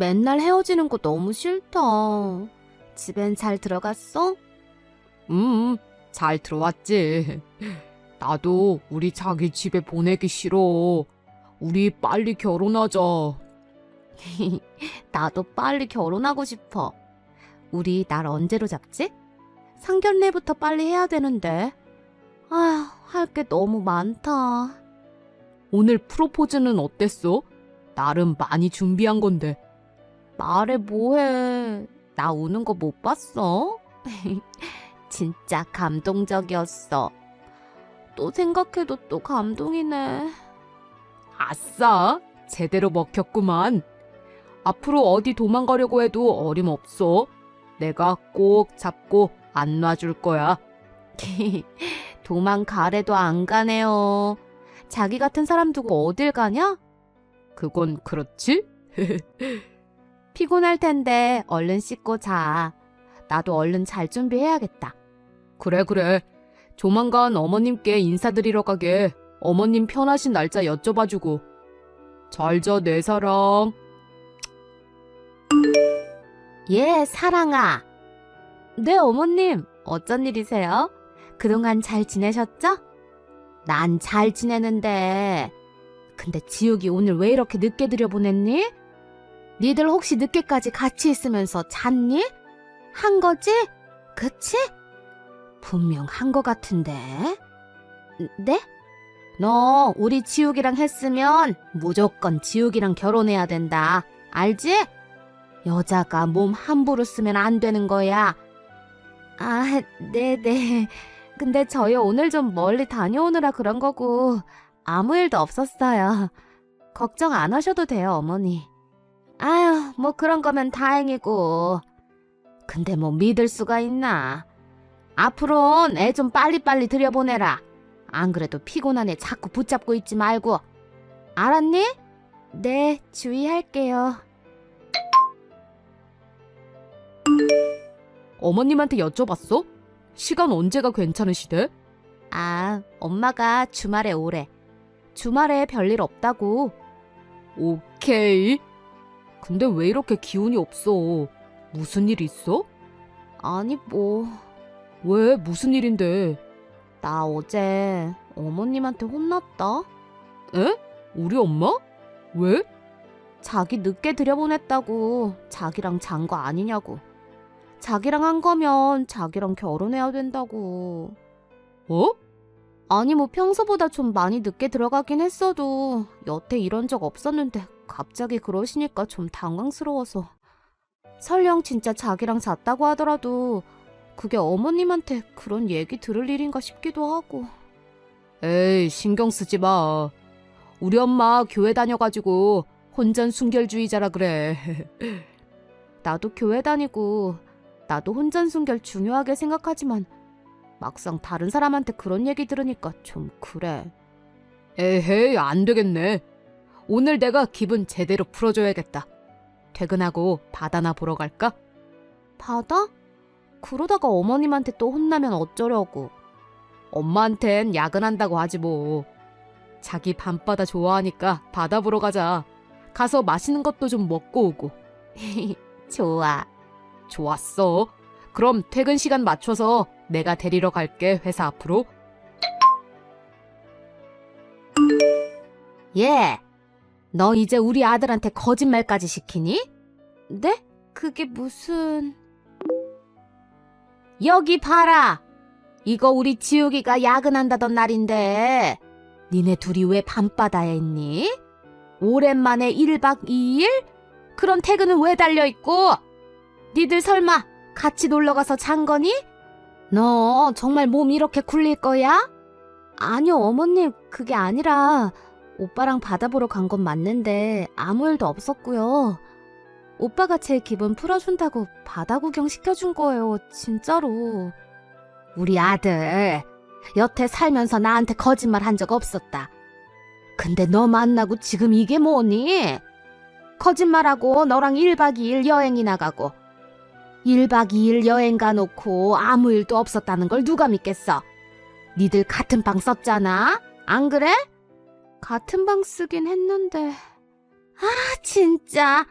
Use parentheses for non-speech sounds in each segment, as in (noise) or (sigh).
맨날 헤어지는 거 너무 싫다. 집엔 잘 들어갔어? 음, 잘 들어왔지. (laughs) 나도 우리 자기 집에 보내기 싫어. 우리 빨리 결혼하자. (laughs) 나도 빨리 결혼하고 싶어. 우리 날 언제로 잡지? 상견례부터 빨리 해야 되는데. 아휴, 할 게 너무 많다. 오늘 프로포즈는 어땠어? 나름 많이 준비한 건데. 말해 뭐해. 나 우는 거 못 봤어? (laughs) 진짜 감동적이었어. 또 생각해도 또 감동이네. 아싸! 제대로 먹혔구만. 앞으로 어디 도망가려고 해도 어림없어. 내가 꼭 잡고 안 놔줄 거야. (laughs) 도망가래도 안 가네요. 자기 같은 사람 두고 어딜 가냐? 그건 그렇지? (laughs) 피곤할 텐데 얼른 씻고 자. 나도 얼른 잘 준비해야겠다. 그래, 그래. 조만간 어머님께 인사드리러 가게. 어머님 편하신 날짜 여쭤봐주고. 잘 자, 내 사랑. 예, 사랑아. 네, 어머님. 어쩐 일이세요? 그동안 잘 지내셨죠? 난 잘 지내는데. 근데 지욱이 오늘 왜 이렇게 늦게 들여보냈니? 니들 혹시 늦게까지 같이 있으면서 잤니? 한 거지? 그치? 분명 한 거 같은데. 네? 너 우리 지욱이랑 했으면 무조건 지욱이랑 결혼해야 된다. 알지? 여자가 몸 함부로 쓰면 안 되는 거야. 아, 네네. 근데 저희 오늘 좀 멀리 다녀오느라 그런 거고, 아무 일도 없었어요. 걱정 안 하셔도 돼요, 어머니. 아휴, 뭐 그런 거면 다행이고. 근데 뭐 믿을 수가 있나. 앞으론 애 좀 빨리빨리 들여보내라. 안 그래도 피곤한 애 자꾸 붙잡고 있지 말고. 알았니? 네, 주의할게요. 어머님한테 여쭤봤어? 시간 언제가 괜찮으시대? 아, 엄마가 주말에 오래. 주말에 별일 없다고. 오케이. 근데 왜 이렇게 기운이 없어? 무슨 일 있어? 아니, 뭐. 왜? 무슨 일인데? 나 어제 어머님한테 혼났다. 에? 우리 엄마? 왜? 자기 늦게 들여보냈다고 자기랑 잔 거 아니냐고. 자기랑 한 거면 자기랑 결혼해야 된다고. 어? 아니 뭐 평소보다 좀 많이 늦게 들어가긴 했어도 여태 이런 적 없었는데 갑자기 그러시니까 좀 당황스러워서. 설령 진짜 자기랑 잤다고 하더라도 그게 어머님한테 그런 얘기 들을 일인가 싶기도 하고. 에이, 신경 쓰지 마. 우리 엄마 교회 다녀가지고 혼전 순결주의자라 그래. (laughs) 나도 교회 다니고 나도 혼전 순결 중요하게 생각하지만 막상 다른 사람한테 그런 얘기 들으니까 좀 그래. 에헤이, 안 되겠네. 오늘 내가 기분 제대로 풀어줘야겠다. 퇴근하고 바다나 보러 갈까? 바다? 그러다가 어머님한테 또 혼나면 어쩌려고. 엄마한텐 야근한다고 하지 뭐. 자기 밤바다 좋아하니까 바다 보러 가자. 가서 맛있는 것도 좀 먹고 오고. (laughs) 좋아. 좋았어. 그럼 퇴근 시간 맞춰서 내가 데리러 갈게, 회사 앞으로. 예. 너 이제 우리 아들한테 거짓말까지 시키니? 네? 그게 무슨... 여기 봐라. 이거 우리 지우기가 야근한다던 날인데 니네 둘이 왜 밤바다에 있니? 오랜만에 1박 2일? 그럼 퇴근은 왜 달려있고? 니들 설마 같이 놀러가서 잔 거니? 너 정말 몸 이렇게 굴릴 거야? 아니요, 어머님, 그게 아니라 오빠랑 바다 보러 간 건 맞는데 아무 일도 없었고요. 오빠가 제 기분 풀어준다고 바다 구경 시켜준 거예요, 진짜로. 우리 아들, 여태 살면서 나한테 거짓말 한 적 없었다. 근데 너 만나고 지금 이게 뭐니? 거짓말하고 너랑 1박 2일 여행이 나가고 1박 2일 여행 가놓고 아무 일도 없었다는 걸 누가 믿겠어? 니들 같은 방 썼잖아? 안 그래? 같은 방 쓰긴 했는데. 아, 진짜.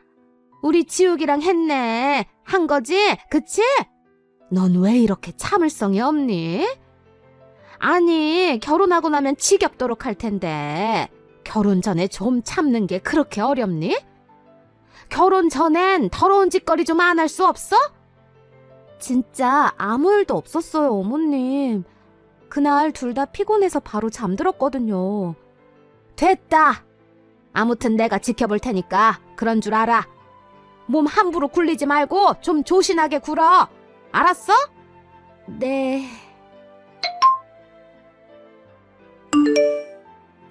우리 지욱이랑 했네. 한 거지? 그치? 넌 왜 이렇게 참을성이 없니? 아니, 결혼하고 나면 지겹도록 할 텐데. 결혼 전에 좀 참는 게 그렇게 어렵니? 결혼 전엔 더러운 짓거리 좀 안 할 수 없어? 진짜 아무 일도 없었어요, 어머님. 그날 둘 다 피곤해서 바로 잠들었거든요. 됐다! 아무튼 내가 지켜볼 테니까 그런 줄 알아. 몸 함부로 굴리지 말고 좀 조신하게 굴어. 알았어? 네.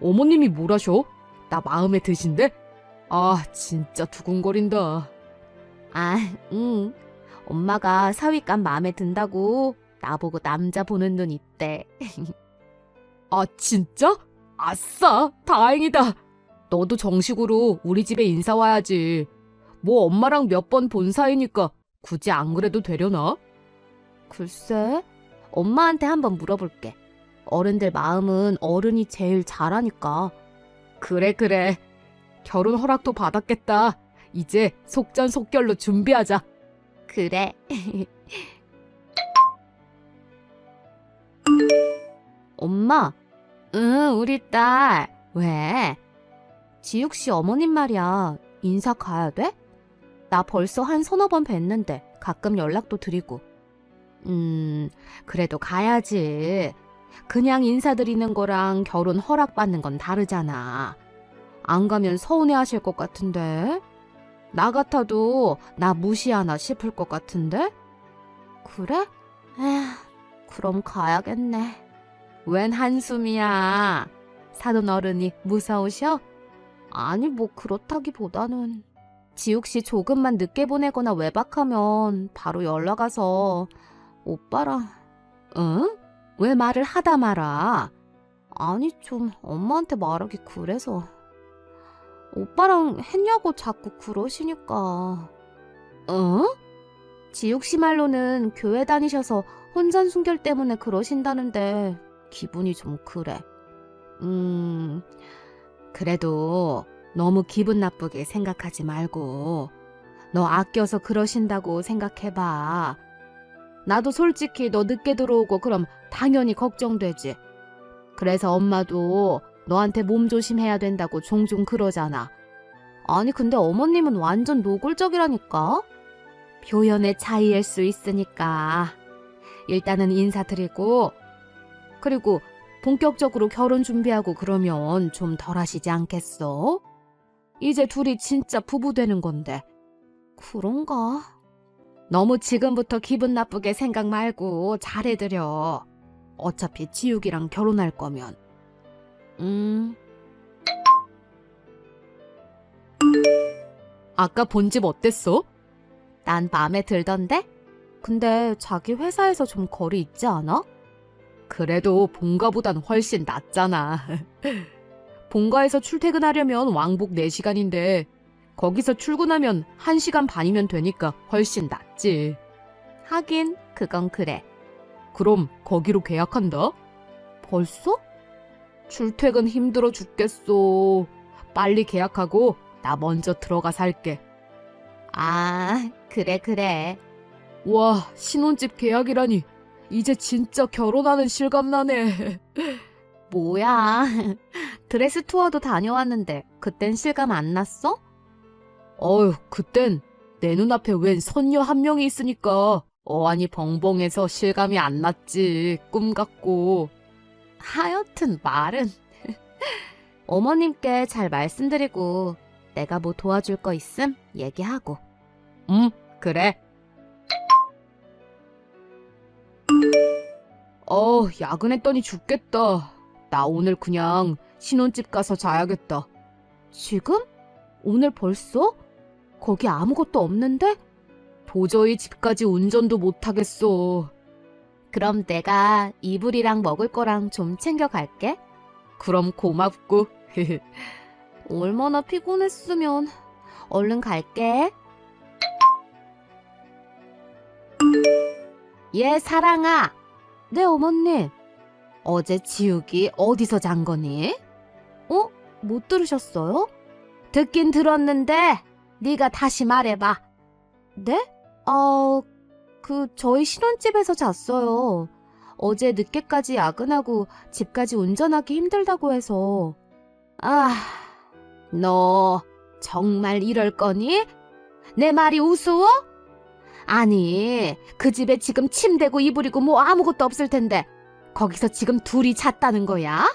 어머님이 뭐라셔? 나 마음에 드신데? 아, 진짜 두근거린다. 아, 응. 엄마가 사위감 마음에 든다고 나보고 남자 보는 눈 있대. 아, 진짜? 아싸! 다행이다! 너도 정식으로 우리 집에 인사 와야지. 뭐 엄마랑 몇 번 본 사이니까 굳이 안 그래도 되려나? 글쎄, 엄마한테 한번 물어볼게. 어른들 마음은 어른이 제일 잘하니까. 그래, 그래. 결혼 허락도 받았겠다. 이제 속전속결로 준비하자. 그래. (laughs) 엄마, 응, 우리 딸. 왜? 지육 씨 어머님 말이야. 인사 가야 돼? 나 벌써 한 서너 번 뵀는데 가끔 연락도 드리고. 음, 그래도 가야지. 그냥 인사드리는 거랑 결혼 허락받는 건 다르잖아. 안 가면 서운해 하실 것 같은데? 나 같아도 나 무시하나 싶을 것 같은데? 그래? 에휴, 그럼 가야겠네. 웬 한숨이야. 사돈 어른이 무서우셔? 아니, 뭐 그렇다기보다는. 지욱 씨 조금만 늦게 보내거나 외박하면 바로 연락 와서 오빠랑, 응? 왜 말을 하다 말아? 아니, 좀 엄마한테 말하기 그래서. 오빠랑 했냐고 자꾸 그러시니까. 어? 지욱 씨 말로는 교회 다니셔서 혼전 순결 때문에 그러신다는데 기분이 좀 그래. 음, 그래도 너무 기분 나쁘게 생각하지 말고 너 아껴서 그러신다고 생각해봐. 나도 솔직히 너 늦게 들어오고 그럼 당연히 걱정되지. 그래서 엄마도 너한테 몸 조심해야 된다고 종종 그러잖아. 아니, 근데 어머님은 완전 노골적이라니까? 표현의 차이일 수 있으니까. 일단은 인사드리고, 그리고 본격적으로 결혼 준비하고 그러면 좀 덜 하시지 않겠어? 이제 둘이 진짜 부부 되는 건데. 그런가? 너무 지금부터 기분 나쁘게 생각 말고 잘해드려. 어차피 지욱이랑 결혼할 거면. 음, 아까 본 집 어땠어? 난 마음에 들던데? 근데 자기 회사에서 좀 거리 있지 않아? 그래도 본가보단 훨씬 낫잖아. (laughs) 본가에서 출퇴근하려면 왕복 4시간인데 거기서 출근하면 1시간 반이면 되니까 훨씬 낫지. 하긴, 그건 그래. 그럼 거기로 계약한다? 벌써? 출퇴근 힘들어 죽겠어. 빨리 계약하고 나 먼저 들어가 살게. 아, 그래, 그래. 와, 신혼집 계약이라니. 이제 진짜 결혼하는 실감 나네. (laughs) 뭐야. (laughs) 드레스 투어도 다녀왔는데, 그땐 실감 안 났어? 어휴, 그땐 내 눈앞에 웬 선녀 한 명이 있으니까 어안이 벙벙해서 실감이 안 났지. 꿈 같고. 하여튼 말은. (laughs) 어머님께 잘 말씀드리고, 내가 뭐 도와줄 거 있음 얘기하고. 응, 그래. 어, 야근했더니 죽겠다. 나 오늘 그냥 신혼집 가서 자야겠다. 지금? 오늘 벌써? 거기 아무것도 없는데? 도저히 집까지 운전도 못하겠어. 그럼 내가 이불이랑 먹을 거랑 좀 챙겨갈게. 그럼 고맙고. (laughs) 얼마나 피곤했으면. 얼른 갈게. 얘 사랑아. 네 어머님. 어제 지욱이 어디서 잔 거니? 어? 못 들으셨어요? 듣긴 들었는데 네가 다시 말해봐. 네? 어, 그 저희 신혼집에서 잤어요. 어제 늦게까지 야근하고 집까지 운전하기 힘들다고 해서. 아, 너 정말 이럴 거니? 내 말이 우스워? 아니, 그 집에 지금 침대고 이불이고 뭐 아무것도 없을 텐데 거기서 지금 둘이 잤다는 거야?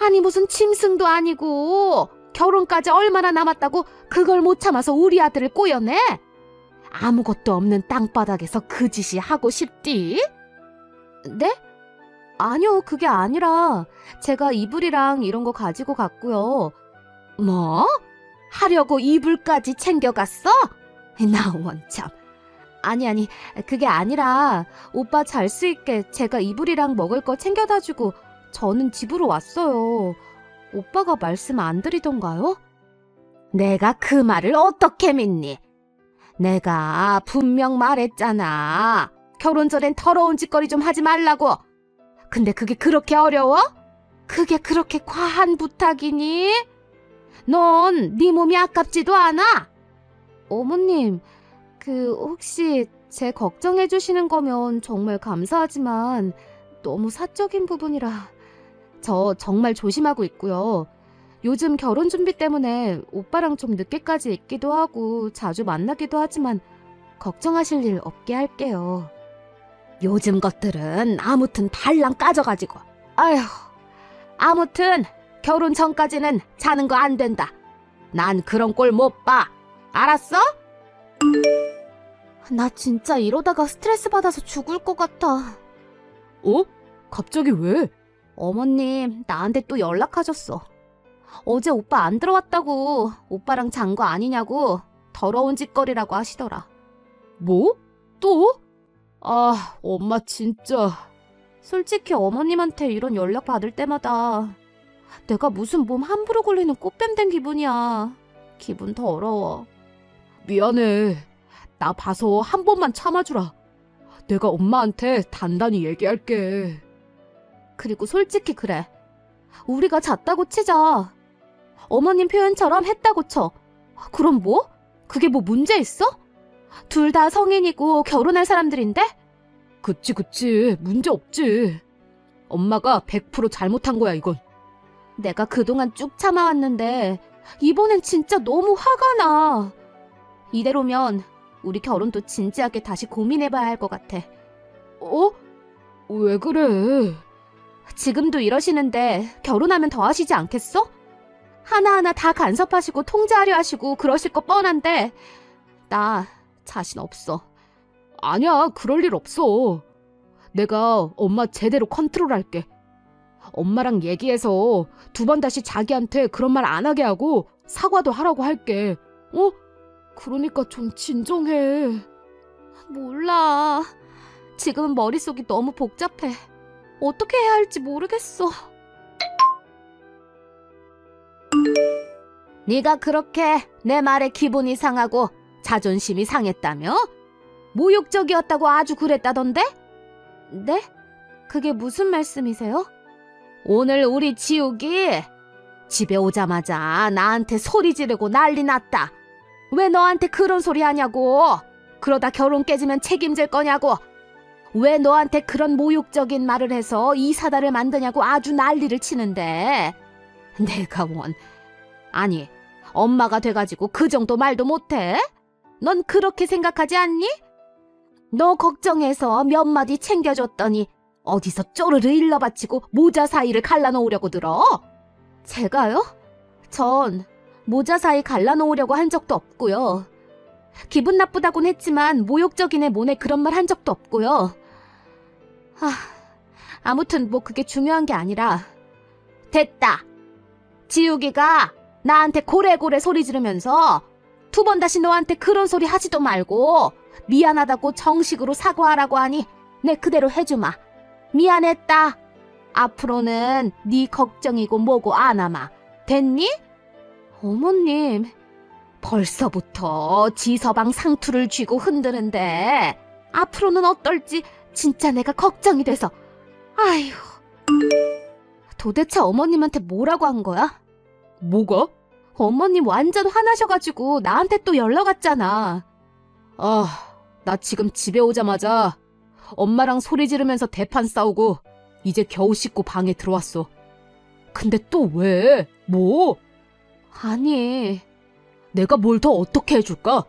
아니 무슨 짐승도 아니고 결혼까지 얼마나 남았다고 그걸 못 참아서 우리 아들을 꼬여내? 아무것도 없는 땅바닥에서 그 짓이 하고 싶디? 네? 아니요, 그게 아니라 제가 이불이랑 이런 거 가지고 갔고요. 뭐? 하려고 이불까지 챙겨갔어? (laughs) 나 원 참. 아니, 아니, 그게 아니라 오빠 잘 수 있게 제가 이불이랑 먹을 거 챙겨다 주고 저는 집으로 왔어요. 오빠가 말씀 안 드리던가요? 내가 그 말을 어떻게 믿니? 내가 분명 말했잖아. 결혼 전엔 더러운 짓거리 좀 하지 말라고. 근데 그게 그렇게 어려워? 그게 그렇게 과한 부탁이니? 넌 네 몸이 아깝지도 않아? 어머님, 그 혹시 제 걱정해 주시는 거면 정말 감사하지만 너무 사적인 부분이라 저 정말 조심하고 있고요. 요즘 결혼 준비 때문에 오빠랑 좀 늦게까지 있기도 하고 자주 만나기도 하지만 걱정하실 일 없게 할게요. 요즘 것들은 아무튼 발랑 까져가지고 아휴 아무튼 결혼 전까지는 자는 거 안 된다. 난 그런 꼴 못 봐. 알았어? 나 진짜 이러다가 스트레스 받아서 죽을 것 같아. 어? 갑자기 왜? 어머님, 나한테 또 연락하셨어. 어제 오빠 안 들어왔다고, 오빠랑 잔 거 아니냐고, 더러운 짓거리라고 하시더라. 뭐? 또? 아, 엄마 진짜. 솔직히 어머님한테 이런 연락 받을 때마다 내가 무슨 몸 함부로 걸리는 꽃뱀 된 기분이야. 기분 더러워. 미안해. 나 봐서 한 번만 참아주라. 내가 엄마한테 단단히 얘기할게. 그리고 솔직히 그래. 우리가 잤다고 치자. 어머님 표현처럼 했다고 쳐. 그럼 뭐? 그게 뭐 문제 있어? 둘 다 성인이고 결혼할 사람들인데? 그치, 그치. 문제 없지. 엄마가 100% 잘못한 거야, 이건. 내가 그동안 쭉 참아왔는데 이번엔 진짜 너무 화가 나. 이대로면 우리 결혼도 진지하게 다시 고민해봐야 할 것 같아. 어? 왜 그래? 지금도 이러시는데 결혼하면 더 하시지 않겠어? 하나하나 다 간섭하시고 통제하려 하시고 그러실 거 뻔한데 나 자신 없어. 아니야, 그럴 일 없어. 내가 엄마 제대로 컨트롤할게. 엄마랑 얘기해서 두 번 다시 자기한테 그런 말 안 하게 하고 사과도 하라고 할게. 어? 그러니까 좀 진정해. 몰라. 지금은 머릿속이 너무 복잡해. 어떻게 해야 할지 모르겠어. 네가 그렇게 내 말에 기분이 상하고 자존심이 상했다며? 모욕적이었다고 아주 그랬다던데? 네? 그게 무슨 말씀이세요? 오늘 우리 지욱이 집에 오자마자 나한테 소리 지르고 난리 났다. 왜 너한테 그런 소리 하냐고. 그러다 결혼 깨지면 책임질 거냐고. 왜 너한테 그런 모욕적인 말을 해서 이 사다를 만드냐고 아주 난리를 치는데. 내가 원. 아니, 엄마가 돼가지고 그 정도 말도 못해? 넌 그렇게 생각하지 않니? 너 걱정해서 몇 마디 챙겨줬더니 어디서 쪼르르 일러바치고 모자 사이를 갈라놓으려고 들어? 제가요? 전 모자 사이 갈라놓으려고 한 적도 없고요. 기분 나쁘다곤 했지만 모욕적인 애 모네 그런 말 한 적도 없고요. 아, 아무튼 뭐 그게 중요한 게 아니라 됐다. 지우기가 나한테 고래고래 소리 지르면서 두 번 다시 너한테 그런 소리 하지도 말고 미안하다고 정식으로 사과하라고 하니 내 그대로 해주마. 미안했다. 앞으로는 네 걱정이고 뭐고 안 하마. 됐니? 어머님, 벌써부터 지서방 상투를 쥐고 흔드는데 앞으로는 어떨지 진짜 내가 걱정이 돼서 아휴 도대체 어머님한테 뭐라고 한 거야? 뭐가? 어머님 완전 화나셔가지고 나한테 또 연락 왔잖아. 아, 나 지금 집에 오자마자 엄마랑 소리 지르면서 대판 싸우고 이제 겨우 씻고 방에 들어왔어. 근데 또 왜? 뭐? 아니, 내가 뭘 더 어떻게 해줄까?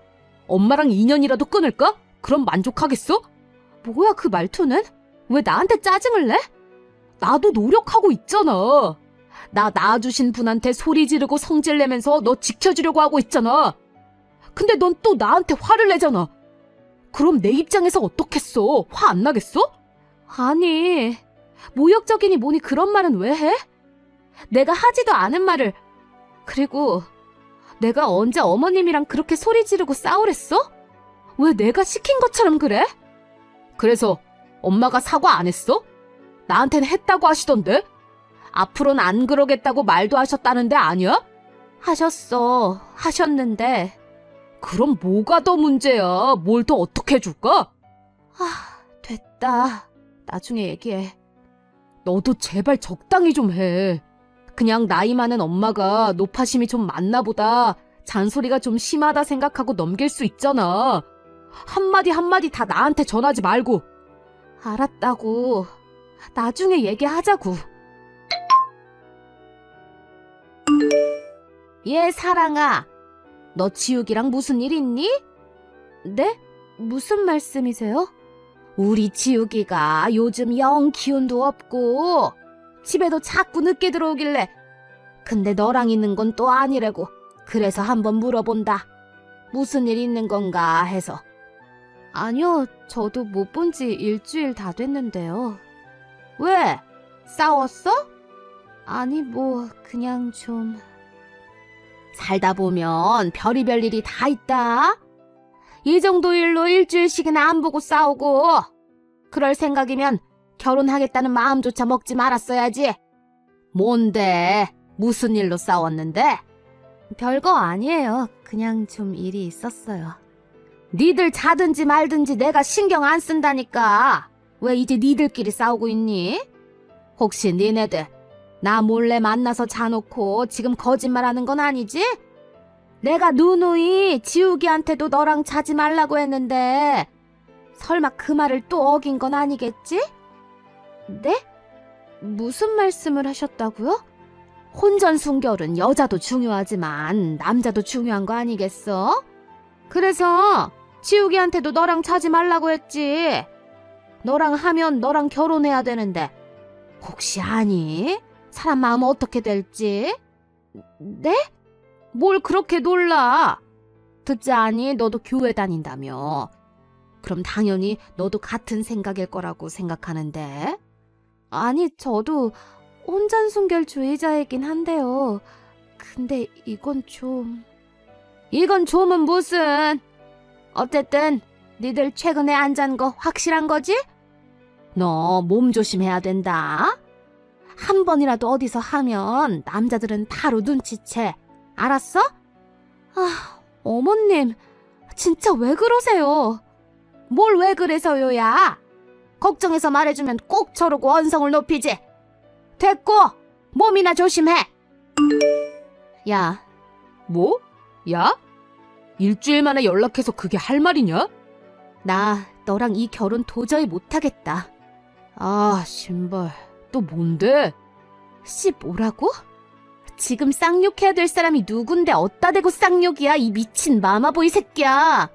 엄마랑 인연이라도 끊을까? 그럼 만족하겠어? 뭐야 그 말투는? 왜 나한테 짜증을 내? 나도 노력하고 있잖아. 나 낳아주신 분한테 소리 지르고 성질 내면서 너 지켜주려고 하고 있잖아. 근데 넌 또 나한테 화를 내잖아. 그럼 내 입장에서 어떻겠어? 화 안 나겠어? 아니, 모욕적이니 뭐니 그런 말은 왜 해? 내가 하지도 않은 말을. 그리고 내가 언제 어머님이랑 그렇게 소리 지르고 싸우랬어? 왜 내가 시킨 것처럼 그래? 그래서 엄마가 사과 안 했어? 나한테는 했다고 하시던데? 앞으로는 안 그러겠다고 말도 하셨다는데 아니야? 하셨어. 하셨는데. 그럼 뭐가 더 문제야? 뭘 더 어떻게 해줄까? 아, 됐다. 나중에 얘기해. 너도 제발 적당히 좀 해. 그냥 나이 많은 엄마가 노파심이 좀 많나 보다. 잔소리가 좀 심하다 생각하고 넘길 수 있잖아. 한마디 한마디 다 나한테 전하지 말고. 알았다고. 나중에 얘기하자고. 얘 사랑아. 너 지욱이랑 무슨 일 있니? 네? 무슨 말씀이세요? 우리 지욱이가 요즘 영 기운도 없고 집에도 자꾸 늦게 들어오길래 근데 너랑 있는 건 또 아니래고 그래서 한번 물어본다. 무슨 일 있는 건가 해서 아니요, 저도 못 본 지 일주일 다 됐는데요. 왜? 싸웠어? 아니, 뭐, 그냥 좀. 살다 보면 별이별 일이 다 있다. 이 정도 일로 일주일씩이나 안 보고 싸우고. 그럴 생각이면 결혼하겠다는 마음조차 먹지 말았어야지. 뭔데? 무슨 일로 싸웠는데? 별거 아니에요. 그냥 좀 일이 있었어요. 니들 자든지 말든지 내가 신경 안 쓴다니까. 왜 이제 니들끼리 싸우고 있니? 혹시 니네들 나 몰래 만나서 자놓고 지금 거짓말하는 건 아니지? 내가 누누이 지우기한테도 너랑 자지 말라고 했는데 설마 그 말을 또 어긴 건 아니겠지? 네? 무슨 말씀을 하셨다고요? 혼전순결은 여자도 중요하지만 남자도 중요한 거 아니겠어? 그래서 지우기한테도 너랑 자지 말라고 했지. 너랑 하면 너랑 결혼해야 되는데 혹시 아니? 사람 마음 어떻게 될지? 네? 뭘 그렇게 놀라? 듣지 않니? 너도 교회 다닌다며. 그럼 당연히 너도 같은 생각일 거라고 생각하는데. 아니, 저도 혼전순결주의자이긴 한데요. 근데 이건 좀... 이건 좀은 무슨... 어쨌든 니들 최근에 안 잔 거 확실한 거지? 너 몸 조심해야 된다. 한 번이라도 어디서 하면 남자들은 바로 눈치채. 알았어? 아, 어머님, 진짜 왜 그러세요? 뭘 왜 그래서요야? 걱정해서 말해주면 꼭 저러고 언성을 높이지. 됐고, 몸이나 조심해. 야, 뭐? 야? 일주일 만에 연락해서 그게 할 말이냐? 나 너랑 이 결혼 도저히 못하겠다. 아, 신발. 또 뭔데? 씨 뭐라고? 지금 쌍욕해야 될 사람이 누군데 어따 대고 쌍욕이야 이 미친 마마보이 새끼야.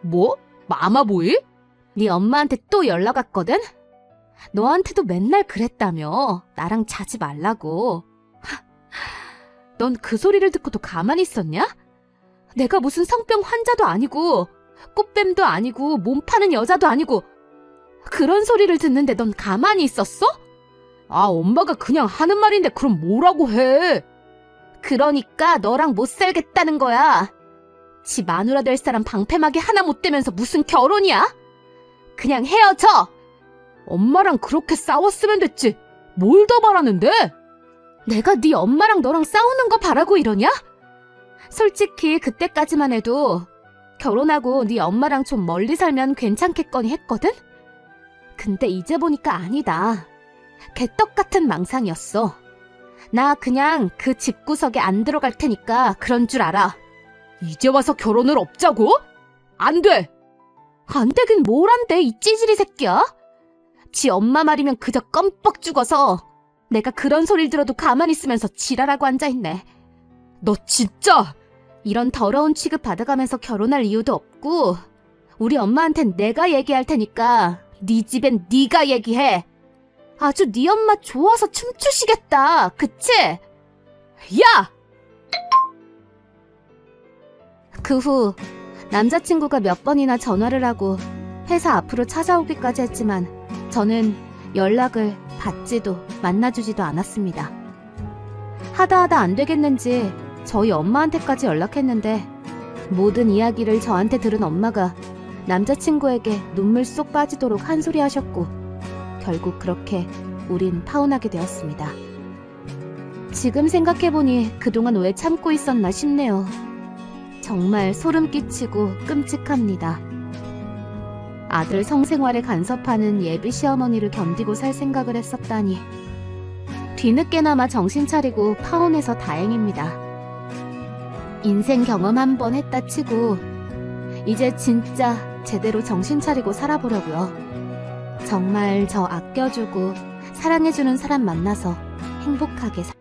뭐? 마마보이? 네 엄마한테 또 연락 왔거든? 너한테도 맨날 그랬다며 나랑 자지 말라고. 넌 그 소리를 듣고도 가만히 있었냐? 내가 무슨 성병 환자도 아니고 꽃뱀도 아니고 몸 파는 여자도 아니고 그런 소리를 듣는데 넌 가만히 있었어? 아, 엄마가 그냥 하는 말인데 그럼 뭐라고 해? 그러니까 너랑 못 살겠다는 거야. 지 마누라 될 사람 방패막이 하나 못 되면서 무슨 결혼이야? 그냥 헤어져! 엄마랑 그렇게 싸웠으면 됐지. 뭘 더 바라는데? 내가 네 엄마랑 너랑 싸우는 거 바라고 이러냐? 솔직히 그때까지만 해도 결혼하고 네 엄마랑 좀 멀리 살면 괜찮겠거니 했거든? 근데 이제 보니까 아니다. 개떡 같은 망상이었어. 나 그냥 그 집구석에 안 들어갈 테니까 그런 줄 알아. 이제 와서 결혼을 없자고? 안 돼! 안 되긴 뭘 안 돼, 이 찌질이 새끼야? 지 엄마 말이면 그저 껌뻑 죽어서 내가 그런 소리를 들어도 가만히 있으면서 지랄하고 앉아있네. 너 진짜! 이런 더러운 취급 받아가면서 결혼할 이유도 없고 우리 엄마한텐 내가 얘기할 테니까 네 집엔 네가 얘기해. 아주 네 엄마 좋아서 춤추시겠다. 그치? 야! 그 후 남자친구가 몇 번이나 전화를 하고 회사 앞으로 찾아오기까지 했지만 저는 연락을 받지도 만나주지도 않았습니다. 하다 하다 안 되겠는지 저희 엄마한테까지 연락했는데 모든 이야기를 저한테 들은 엄마가 남자친구에게 눈물 쏙 빠지도록 한 소리 하셨고 결국 그렇게 우린 파혼하게 되었습니다. 지금 생각해보니 그동안 왜 참고 있었나 싶네요. 정말 소름 끼치고 끔찍합니다. 아들 성생활에 간섭하는 예비 시어머니를 견디고 살 생각을 했었다니. 뒤늦게나마 정신 차리고 파혼해서 다행입니다. 인생 경험 한 번 했다 치고, 이제 진짜 제대로 정신 차리고 살아보려고요. 정말 저 아껴주고 사랑해주는 사람 만나서 행복하게 살